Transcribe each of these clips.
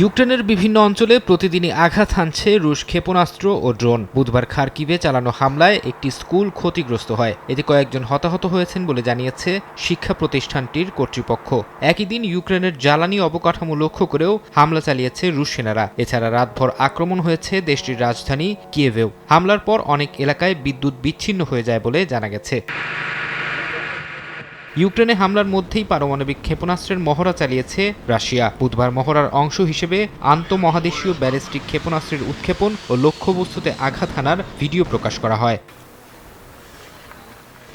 ইউক্রেনের বিভিন্ন অঞ্চলে প্রতিদিনই আঘাত হানছে রুশ ক্ষেপণাস্ত্র ও ড্রোন। বুধবার খার্কিভে চালানো হামলায় একটি স্কুল ক্ষতিগ্রস্ত হয়। এতে কয়েকজন হতাহত হয়েছেন বলে জানিয়েছে শিক্ষা প্রতিষ্ঠানটির কর্তৃপক্ষ। একই দিন ইউক্রেনের জ্বালানি অবকাঠামো লক্ষ্য করেও হামলা চালিয়েছে রুশ সেনারা। এছাড়া রাতভর আক্রমণ হয়েছে দেশটির রাজধানী কিয়েভেও। হামলার পর অনেক এলাকায় বিদ্যুৎ বিচ্ছিন্ন হয়ে যায় বলে জানা গেছে। ইউক্রেনে হামলার মধ্যেই পারমাণবিক ক্ষেপণাস্ত্রের মহড়া চালিয়েছে রাশিয়া। বুধবার মহড়ার অংশ হিসেবে আন্তঃমহাদেশীয় ব্যালিস্টিক ক্ষেপণাস্ত্রের উৎক্ষেপণ ও লক্ষ্যবস্তুতে আঘাত হানার ভিডিও প্রকাশ করা হয়।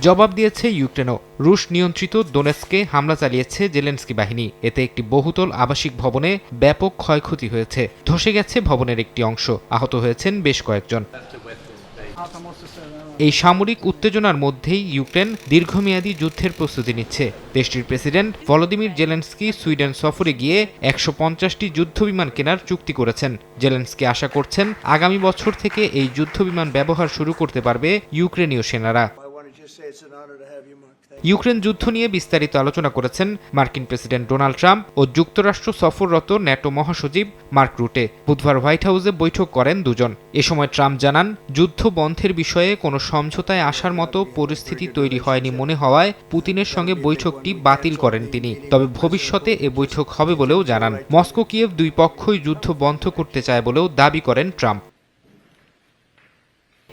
জবাব দিয়েছে ইউক্রেনও। রুশ নিয়ন্ত্রিত দোনেস্কে হামলা চালিয়েছে জেলেন্সকি বাহিনী। এতে একটি বহুতল আবাসিক ভবনে ব্যাপক ক্ষয়ক্ষতি হয়েছে। ধসে গেছে ভবনের একটি অংশ। আহত হয়েছেন বেশ কয়েকজন। এই সামরিক উত্তেজনার মধ্যেই ইউক্রেন দীর্ঘমেয়াদী যুদ্ধের প্রস্তুতি নিচ্ছে। দেশটির প্রেসিডেন্ট ভলোদিমির জেলেন্সকি সুইডেন সফরে গিয়ে একশো পঞ্চাশটি যুদ্ধবিমান কেনার চুক্তি করেছেন। জেলেন্সকি আশা করছেন, আগামী বছর থেকে এই যুদ্ধবিমান ব্যবহার শুরু করতে পারবে ইউক্রেনীয় সেনারা। ইউক্রেন যুদ্ধ নিয়ে বিস্তারিত আলোচনা করেছেন মার্কিন প্রেসিডেন্ট ডোনাল্ড ট্রাম্প ও যুক্তরাষ্ট্র সফররত ন্যাটো মহাসচিব মার্ক রুটে। বুধবার হোয়াইট হাউসে বৈঠক করেন দুজন। এ সময় ট্রাম্প জানান, যুদ্ধ বন্ধের বিষয়ে কোনো সমঝোতায় আসার মতো পরিস্থিতি তৈরি হয়নি মনে হওয়ায় পুতিনের সঙ্গে বৈঠকটি বাতিল করেন তিনি। তবে ভবিষ্যতে এ বৈঠক হবে বলেও জানান। মস্কো কিয়েভ দুই পক্ষই যুদ্ধ বন্ধ করতে চায় বলেও দাবি করেন ট্রাম্প।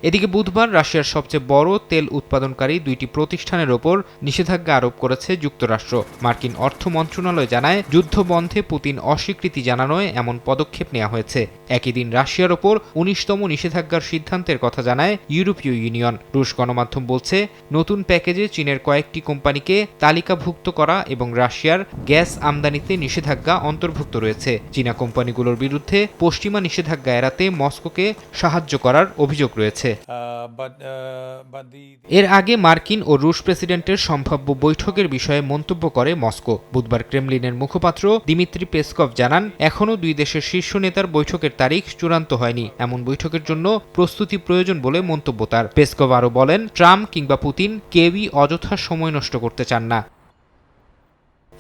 এদিকে বুধবার রাশিয়ার সবচেয়ে বড় তেল উৎপাদনকারী দুইটি প্রতিষ্ঠানের ওপর নিষেধাজ্ঞা আরোপ করেছে যুক্তরাষ্ট্র। মার্কিন অর্থ মন্ত্রণালয় জানায় যুদ্ধ বন্ধে পুতিন অস্বীকৃতি জানানোয় এমন পদক্ষেপ নেওয়া হয়েছে। একই দিন রাশিয়ার ওপর উনিশতম নিষেধাজ্ঞার সিদ্ধান্তের কথা জানায় ইউরোপীয় ইউনিয়ন। রুশ গণমাধ্যম বলছে, নতুন প্যাকেজে চীনের কয়েকটি কোম্পানিকে তালিকাভুক্ত করা এবং রাশিয়ার গ্যাস আমদানিতে নিষেধাজ্ঞা অন্তর্ভুক্ত রয়েছে। চীনা কোম্পানিগুলোর বিরুদ্ধে পশ্চিমা নিষেধাজ্ঞা এড়াতে মস্কোকে সাহায্য করার অভিযোগ রয়েছে। Uh, uh, এর আগে মার্কিন ও রুশ প্রেসিডেন্টের সম্ভাব্য বৈঠকের বিষয়ে মন্তব্য করে মস্কো। বুধবার ক্রেমলিনের মুখপাত্র দিমিত্রি পেসকভ জানান এখনও দুই দেশের শীর্ষ নেতার বৈঠকের তারিখ চূড়ান্ত হয়নি। এমন বৈঠকের জন্য প্রস্তুতি প্রয়োজন বলে মন্তব্য তার। পেসকভ আরও বলেন ট্রাম্প কিংবা পুতিন কেউই অযথা সময় নষ্ট করতে চান না।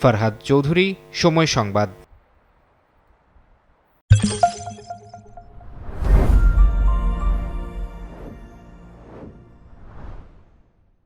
ফারহাদ চৌধুরী সময় সংবাদ।